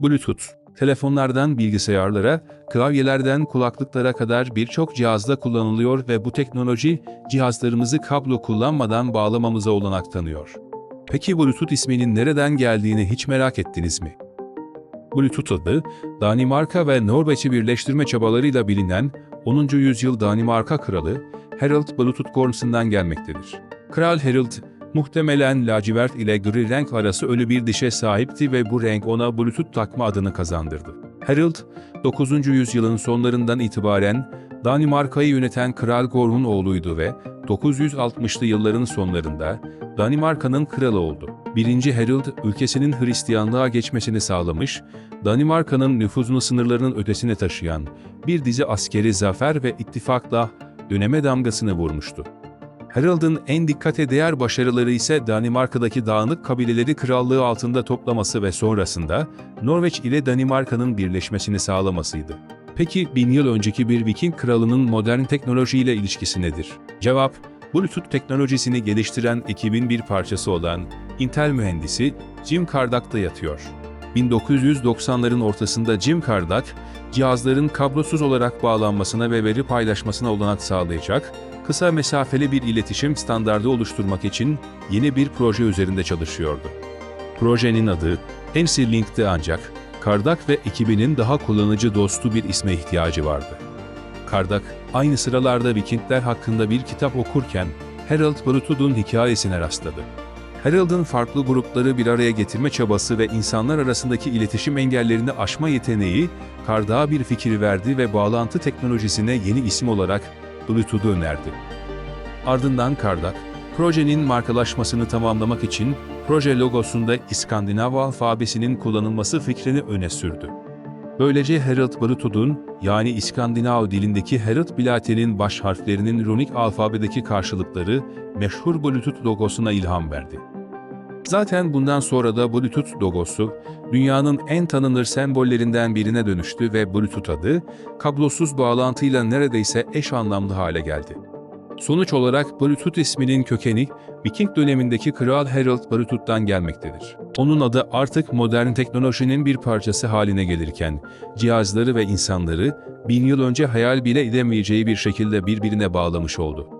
Bluetooth, telefonlardan bilgisayarlara, klavyelerden kulaklıklara kadar birçok cihazda kullanılıyor ve bu teknoloji cihazlarımızı kablo kullanmadan bağlamamıza olanak tanıyor. Peki Bluetooth isminin nereden geldiğini hiç merak ettiniz mi? Bluetooth adı, Danimarka ve Norveç'i birleştirme çabalarıyla bilinen 10. yüzyıl Danimarka kralı Harald Bluetooth Gorms'ından gelmektedir. Kral Harald, muhtemelen lacivert ile gri renk arası ölü bir dişe sahipti ve bu renk ona Bluetooth takma adını kazandırdı. Harald, 9. yüzyılın sonlarından itibaren Danimarka'yı yöneten Kral Gorm'un oğluydu ve 960'lı yılların sonlarında Danimarka'nın kralı oldu. 1. Harald, ülkesinin Hristiyanlığa geçmesini sağlamış, Danimarka'nın nüfuzunu sınırlarının ötesine taşıyan bir dizi askeri zafer ve ittifakla döneme damgasını vurmuştu. Harald'ın en dikkate değer başarıları ise Danimarka'daki dağınık kabileleri krallığı altında toplaması ve sonrasında Norveç ile Danimarka'nın birleşmesini sağlamasıydı. Peki bin yıl önceki bir Viking kralının modern teknolojiyle ilişkisi nedir? Cevap, Bluetooth teknolojisini geliştiren ekibin bir parçası olan Intel mühendisi Jim Kardak'ta yatıyor. 1990'ların ortasında Jim Kardak, cihazların kablosuz olarak bağlanmasına ve veri paylaşmasına olanak sağlayacak, kısa mesafeli bir iletişim standardı oluşturmak için yeni bir proje üzerinde çalışıyordu. Projenin adı NC-Link'ti ancak Kardak ve ekibinin daha kullanıcı dostu bir isme ihtiyacı vardı. Kardak, aynı sıralarda Vikingler hakkında bir kitap okurken Harold Bluetooth'un hikayesine rastladı. Harold'un farklı grupları bir araya getirme çabası ve insanlar arasındaki iletişim engellerini aşma yeteneği Kardak'a bir fikir verdi ve bağlantı teknolojisine yeni isim olarak Bluetooth'u önerdi. Ardından Kardak, projenin markalaşmasını tamamlamak için proje logosunda İskandinav alfabesinin kullanılması fikrini öne sürdü. Böylece Herald Bluetooth'un yani İskandinav dilindeki Herald Bilate'nin baş harflerinin runik alfabedeki karşılıkları meşhur Bluetooth logosuna ilham verdi. Zaten bundan sonra da Bluetooth logosu dünyanın en tanınır sembollerinden birine dönüştü ve Bluetooth adı kablosuz bağlantıyla neredeyse eş anlamlı hale geldi. Sonuç olarak Bluetooth isminin kökeni Viking dönemindeki Kral Harald Bluetooth'tan gelmektedir. Onun adı artık modern teknolojinin bir parçası haline gelirken cihazları ve insanları bin yıl önce hayal bile edemeyeceği bir şekilde birbirine bağlamış oldu.